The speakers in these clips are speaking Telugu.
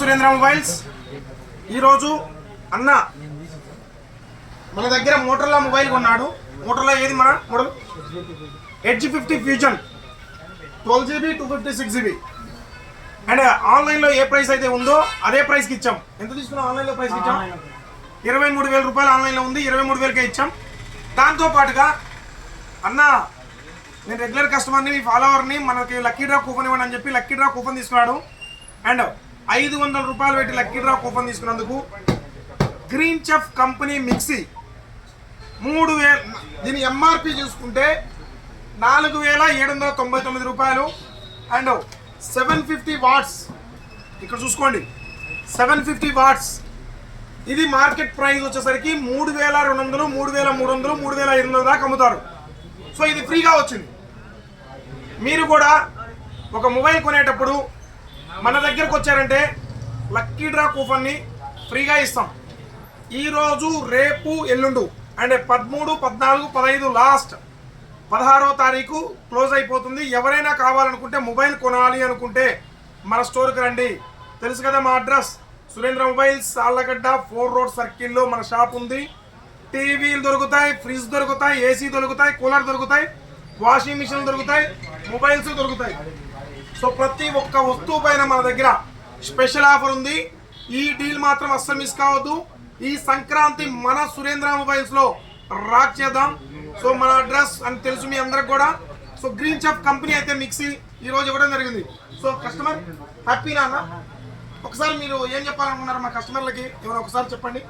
సురేంద్ర మొబైల్స్. ఈరోజు అన్న మన దగ్గర మోటర్లా మొబైల్ కొన్నాడు. మోటర్లా ఏది మన model G fifty fusion twelve GB two fifty six GB. And ఆన్లైన్లో ఏ ప్రైస్ అయితే ఉందో అదే ప్రైస్కి ఇచ్చాం. ఎంత తీసుకున్నాం ఆన్లైన్లో ప్రైస్కి ఇచ్చాం? ఇరవై మూడు వేల రూపాయలు ఆన్లైన్లో ఉంది. ఇరవై మూడు వేలకే ఇచ్చాం. దాంతో పాటుగా అన్న నేను రెగ్యులర్ కస్టమర్ని మీ ఫాలోవర్ని మనకి లక్కీ డ్రా కూపన్ ఇవ్వండి అని చెప్పి లక్కీ డ్రా కూపన్ తీసుకున్నాడు. అండ్ ఐదు వందల రూపాయలు పెట్టి లక్కీ డ్రా కూపన్ తీసుకున్నందుకు గ్రీన్ చెఫ్ కంపెనీ మిక్సీ మూడు వేల దీని ఎంఆర్పి చూసుకుంటే నాలుగు వేల ఏడు వందల తొంభై తొమ్మిది రూపాయలు. అండ్ సెవెన్ ఫిఫ్టీ వాట్స్ ఇక్కడ చూసుకోండి సెవెన్ ఫిఫ్టీ వాట్స్. ఇది మార్కెట్ ప్రైస్ వచ్చేసరికి మూడు వేల రెండు వందలు మూడు వేల మూడు వందలు మూడు వేల ఐదు వందల దాకా అమ్ముతారు. సో ఇది ఫ్రీగా వచ్చింది. మీరు కూడా ఒక మొబైల్ కొనేటప్పుడు మన దగ్గరకు వచ్చారంటే లక్కీ డ్రా కూపన్ని ఫ్రీగా ఇస్తాం. ఈరోజు రేపు ఎల్లుండు అంటే పదమూడు పద్నాలుగు పదహైదు లాస్ట్ పదహారో తారీఖు క్లోజ్ అయిపోతుంది. ఎవరైనా కావాలనుకుంటే మొబైల్ కొనాలి అనుకుంటే మన స్టోర్కి రండి. తెలుసు కదా మా address? Surendra mobiles Allagadda four road సర్కిల్లో మన షాప్ ఉంది. టీవీలు దొరుకుతాయి ఫ్రిడ్జ్ దొరుకుతాయి ఏసీ దొరుకుతాయి కూలర్ దొరుకుతాయి వాషింగ్ మిషన్ దొరుకుతాయి మొబైల్స్ దొరుకుతాయి. సో ప్రతి ఒక్క వస్తువు పైన మన దగ్గర స్పెషల్ ఆఫర్ ఉంది. ఈ డీల్ మాత్రం అస్సలు మిస్ కావద్దు. ఈ సంక్రాంతి మన సురేంద్ర మొబైల్స్లో రాక్ చేద్దాం. సో మన అడ్రస్ అని తెలుసు మీ అందరికి కూడా. సో గ్రీన్ చాప్ కంపెనీ అయితే మిక్సీ ఈ రోజు ఇవ్వడం జరిగింది. సో కస్టమర్ హ్యాపీనా అన్న ఒకసారి మీరు ఏం చెప్పాలనుకున్నారు మా కస్టమర్లకి ఏమైనా ఒకసారి చెప్పండి.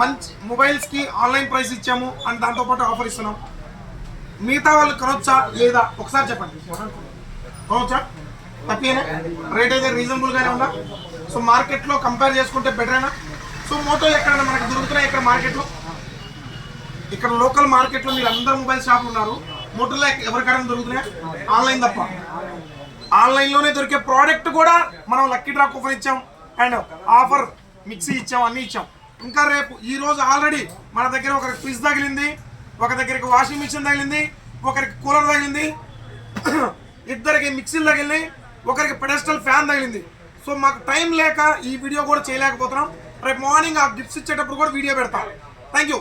మంచి మొబైల్స్కి ఆన్లైన్ ప్రైస్ ఇచ్చాము అండ్ దాంతోపాటు ఆఫర్ ఇస్తున్నాం. మిగతా వాళ్ళు కొనొచ్చా లేదా? ఒకసారి చెప్పండి. కొనొచ్చా హ్యాపీనా రేట్ అయితే రీజనబుల్గానే ఉందా? సో మార్కెట్లో కంపేర్ చేసుకుంటే బెటరేనా సో మోటో ఎక్కడైనా మనకి దొరుకుతున్నాయి ఇక్కడ మార్కెట్లో? ఇక్కడ లోకల్ మార్కెట్లో మీరు అందరు మొబైల్ షాపులు ఉన్నారు. మోటోలో ఎవరికైనా దొరుకుతున్నాయా? ఆన్లైన్ తప్ప. ఆన్లైన్లోనే దొరికే ప్రోడక్ట్ కూడా మనం లక్కీ డ్రా కూపన్ ఇచ్చాం. అండ్ ఆఫర్ మిక్సీ ఇచ్చాం అన్నీ ఇచ్చాం. ఇంకా రేపు ఈ రోజు ఆల్రెడీ మన దగ్గర ఒకరికి ఫ్రిడ్జ్ తగిలింది ఒక దగ్గరికి వాషింగ్ మిషన్ తగిలింది ఒకరికి కూలర్ తగిలింది. ఇద్దరికి మిక్సీలు తగిలింది ఒకరికి పెడస్టల్ ఫ్యాన్ తగిలింది. సో మాకు టైం లేక ఈ వీడియో కూడా చేయలేకపోతున్నాం. రేపు మార్నింగ్ ఆ గిఫ్ట్స్ ఇచ్చేటప్పుడు కూడా వీడియో పెడతాం. Thank you